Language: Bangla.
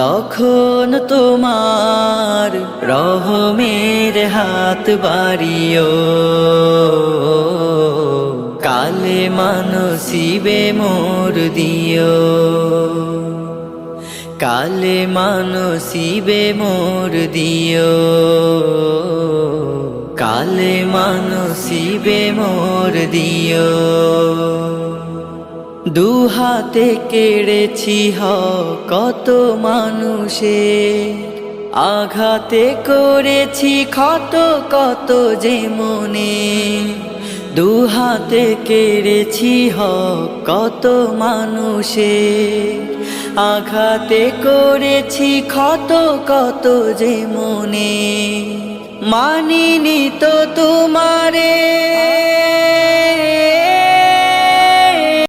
তখন তোমার রহমের হাত বাড়িও। কালে মানসিবে মোর দিও। কালে মানসিবে মোর দিও। কালে মানসিবে মোর দিও। দু হাতে কেড়েছি হ, কত মানুষে আঘাতে করেছি ক্ষত, কত যে মনে দু হাতে কেড়েছি হ, কত মানুষে আঘাতে করেছি ক্ষত, কত যে মনে মানিনি তো তোমারে